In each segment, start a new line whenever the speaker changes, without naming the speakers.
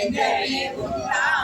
Engineering.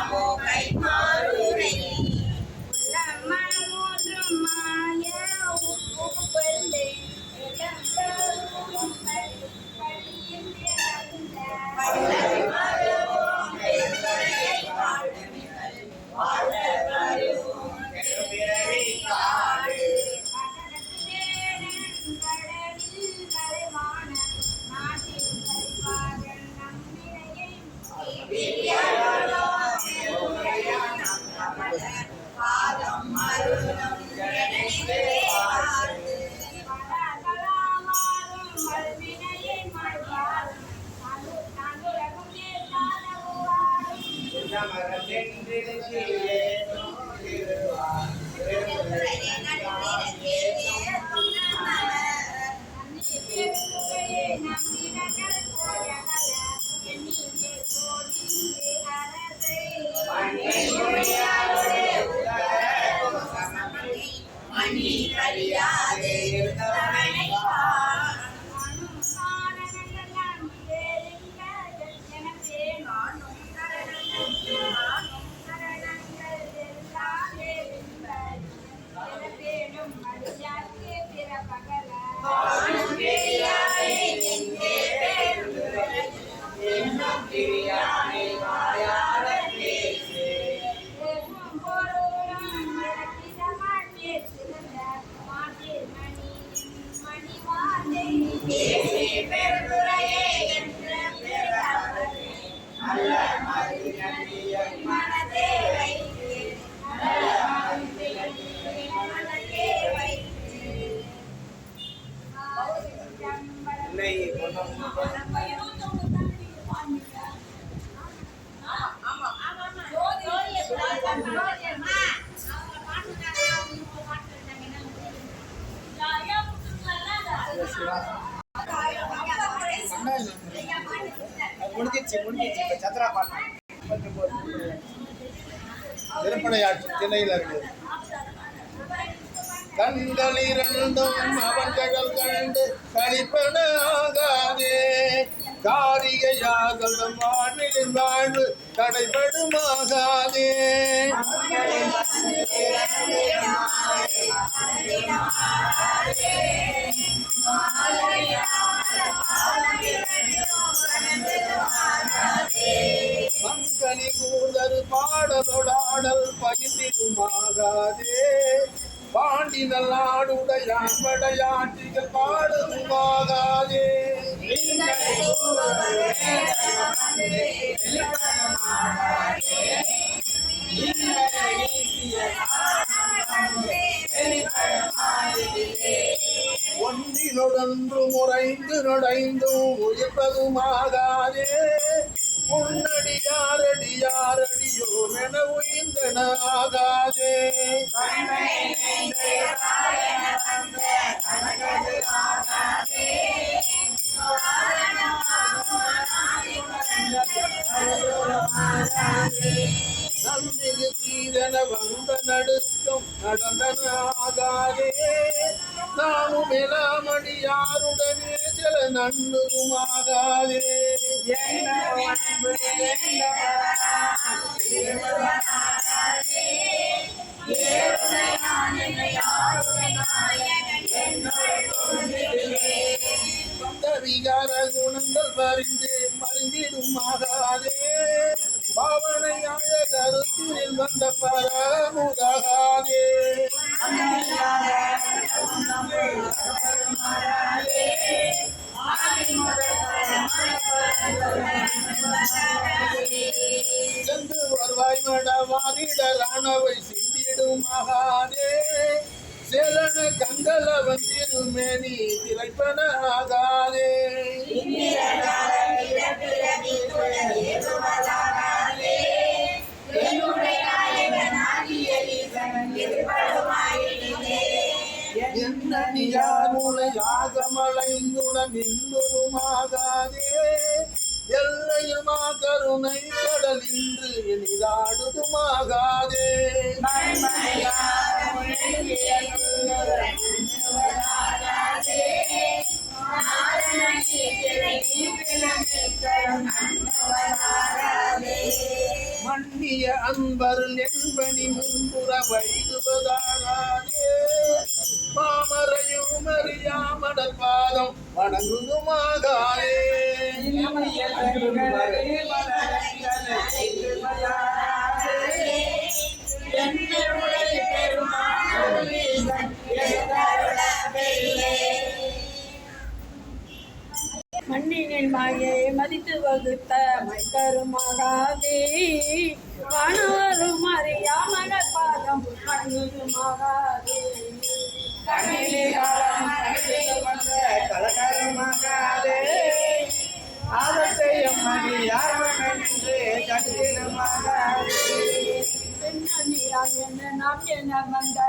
முடிஞ்சிச்சு முடிஞ்சிச்சு. சத்ரா பாட்டு திருப்பணையாற்று திணையில இருக்கு. தடைபடுமாகாதே. மங்கனி கூதல் பாடலொடாடல் பகிர்ந்திடுமாகாதே. பாண்டினல் நாடுடையான் படையாற்றிகள் பாடுமாகாதே. ஒன்றினொடொன்று முறைந்து நுழைந்தும் உயிர்ப்பதுமாகாதே உன்னடியாரடியாரடியோ என உயிர்ந்தனாகாதே நன்மிகு தீரன நடுக்கம் நடந்தனாகாதே நாமும் எலாமடியாருடனே சில நண்ணுமாகாதே வந்த விகார குணங்கள் வரிந்து மருந்திடுமாகாதே பாவனையாய கருத்தில் வந்த பரமுதாகாதே சென்று வருவாய் மட சிந்திடும் சிந்திடுமாகாதே சேலன கங்கல வந்திருமேனி திரைப்பன ஆகாதே என்னை ஆகமலைந்துடன் இன்னொருமாகாதே எல்லையில் மா கருணை கடல் நின்று இனிதாடுதுமாகாதே.
மன்னிய அன்பர் என்பனி முன்புற வைகுவதாகாதே மாமரையும் அறியாமடல் பாதம் வணங்குதுமாகாதே
மண்ணினில் மாயை மதித்து வகுத்த மைக்கருமாகாதே வானவரும் அறியாமலர் பாதம்
கலகாரமாகாதே ஆதத்தை அம்மாடி யார் என்று கட்டிடமாகாதே
என்ன நாம் என்ன வந்த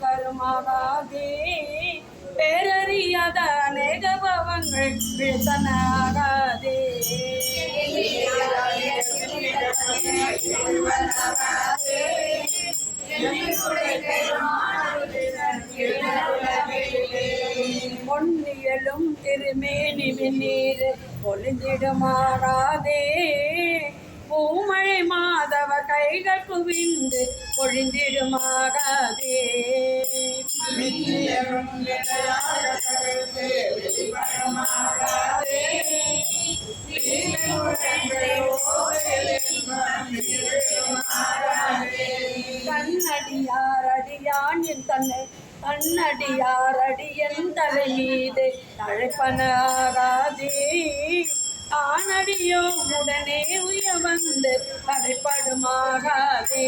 கருமாகாதே பேரறியாத அநேக பவங்கள் வேதனாகாதே பொன்னியலும் திருமேனி வெந்நீர் பொழிந்திடுமாறாதே. பூமழை மாதவ கைகள் குவிந்து
பொழிந்திடுமாறாதே. வெளிப்படமாகாதே
கண்ணடியார் அடியான் என் தன்னை கண்ணடியார் அடியன் தலை மீது தழைப்பனாகாதே ஆனடியோ உடனே உய வந்து தடைப்படுமாகாதே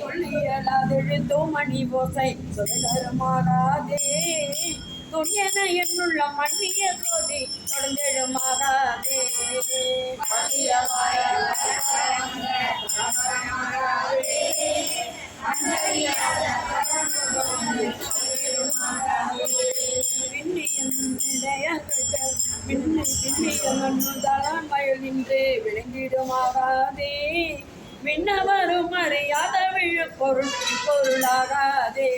சொல்லியலாதெழுத்தும் மணி ஓசை சுதந்திரமாகாதே துணியன என்னுள்ள மண்ணிய சோதி தொடர்ந்தெழுமாகாதே பின்னியம் பின்னியம் பின்னியம் நின்று விளங்கிடுமாகாதே. விண்ணவரும் அறியாத விழு பொருள் பொருளாகாதே.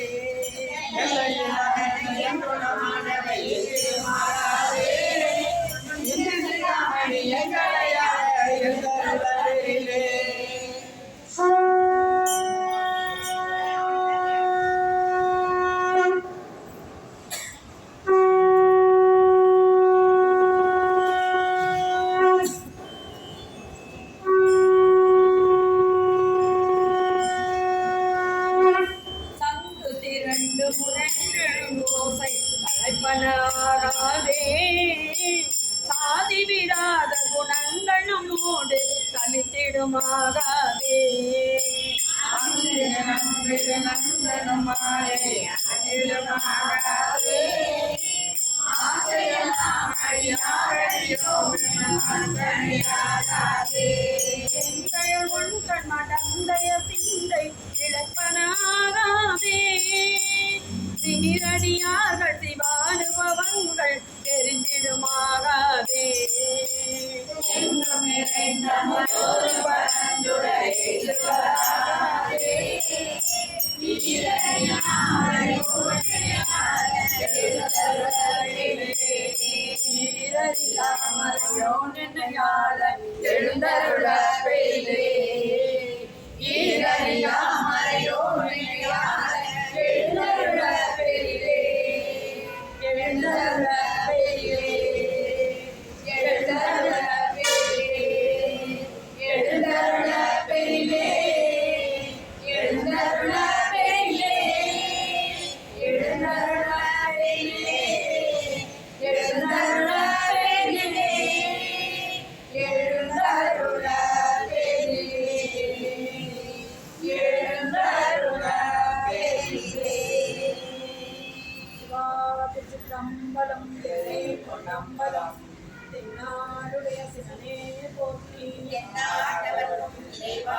மாறாது அம்பலம்
பொன்னம்பலம். தென்னாருடைய சிவனே போற்றி. என்னாட்டவர்க்கும் இறைவா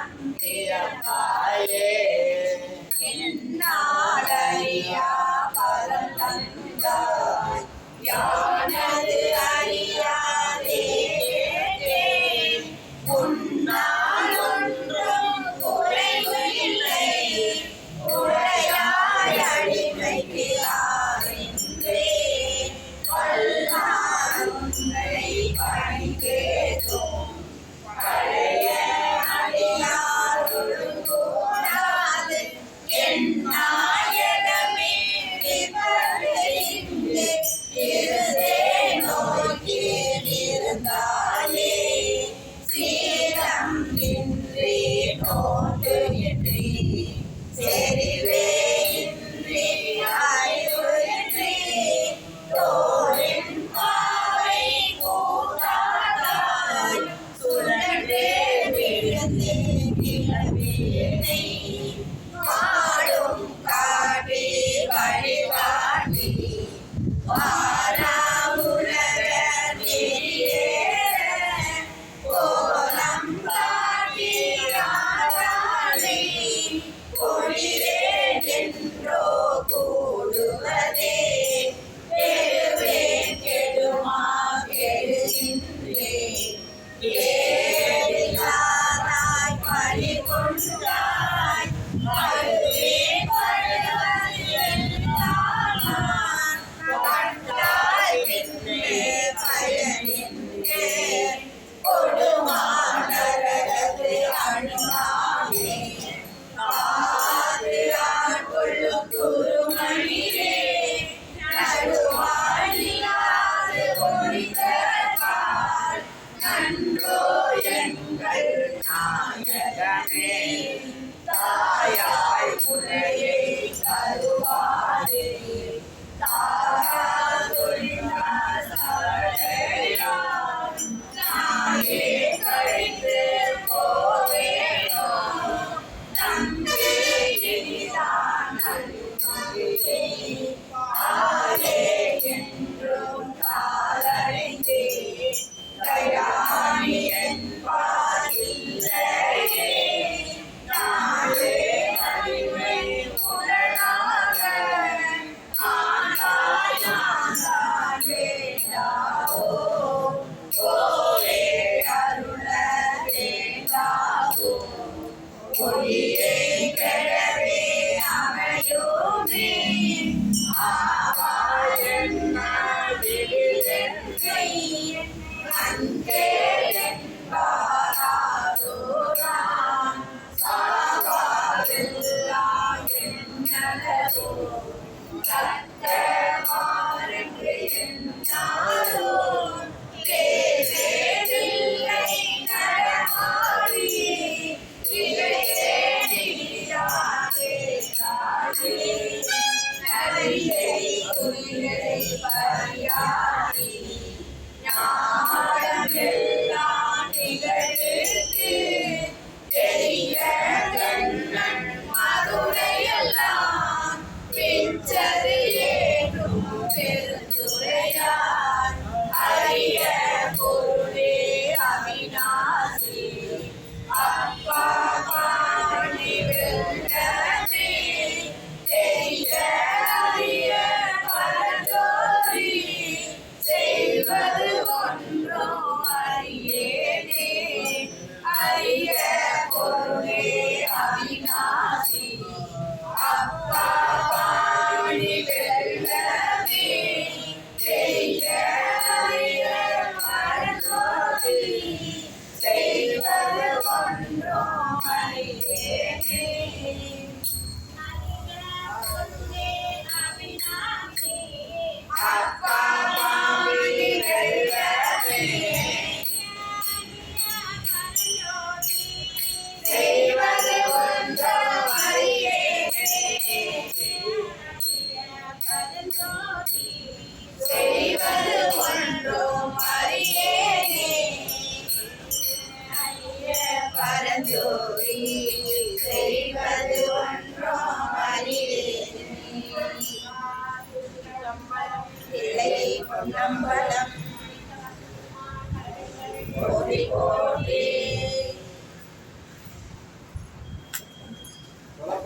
மலர்கொண்டே போகான் நின்றார்
தந்தாய்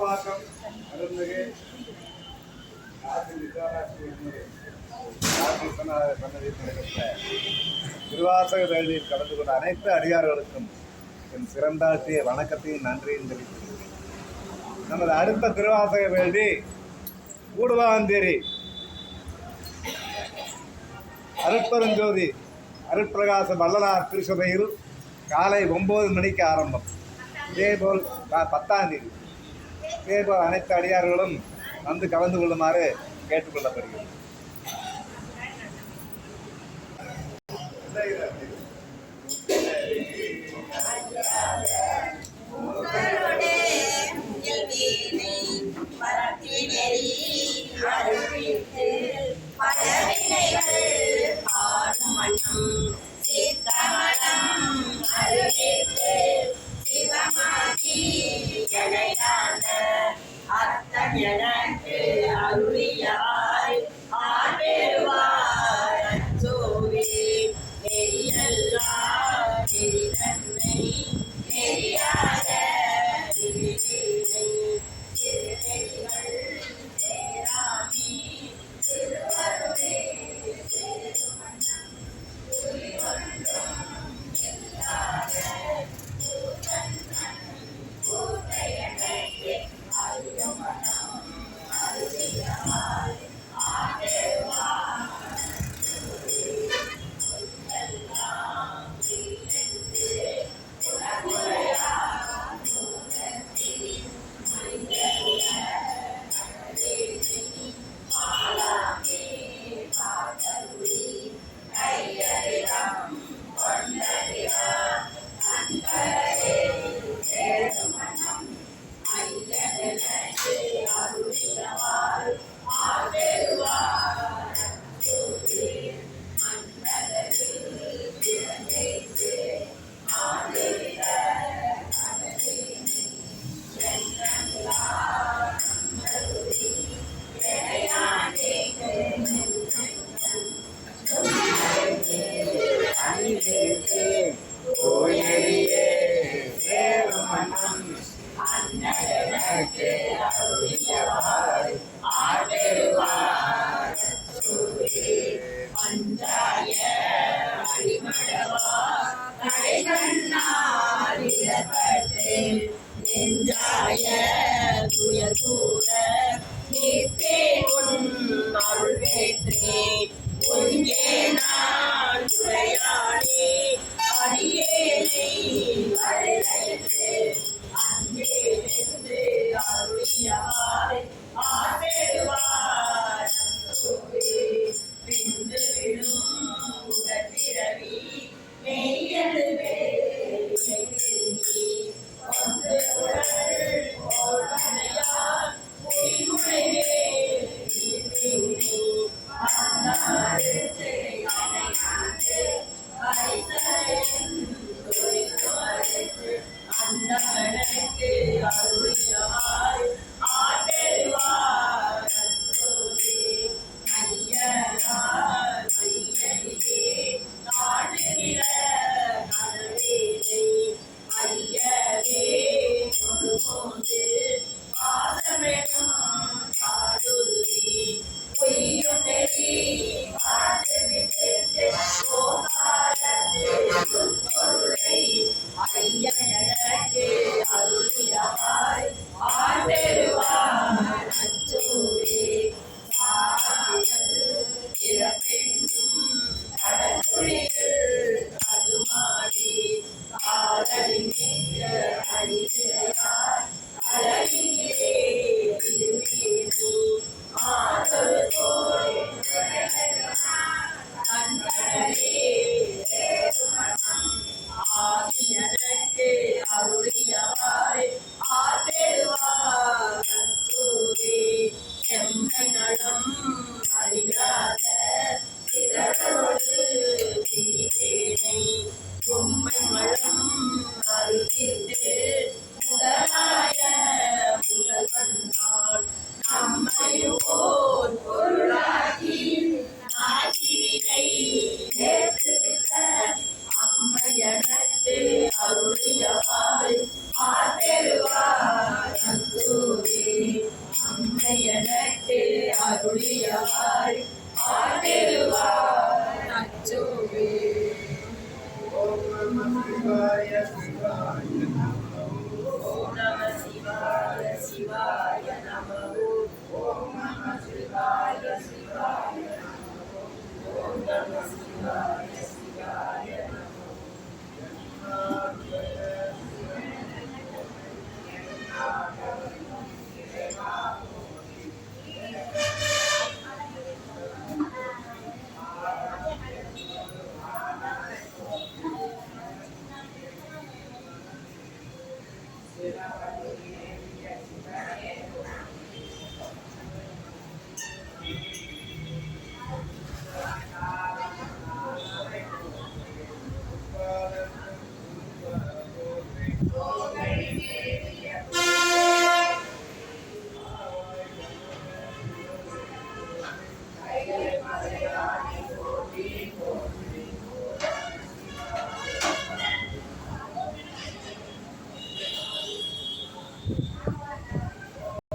மற்றும் அருள்மிகு திருவாசக வேள்வியில் கலந்து கொண்ட அனைத்து அடியார்களுக்கும் என் சிறந்தாற்றிய வணக்கத்தையும் நன்றியும் தெரிவிக்கிறேன் நமது அடுத்த திருவாசக வேள்வி கூடுவாந்தேரி. அருட்பெருஞ்சோதி அருட்பிரகாச வள்ளலார் திருச்சபையில் காலை ஒம்பது மணிக்கு ஆரம்பம். இதேபோல் ப- பத்தாம் தேதி இதேபோல் அனைத்து அடியார்களும் வந்து கலந்து கொள்ளுமாறு கேட்டுக்கொள்ளப்படுகிறது
அழகி அம்மையனத்து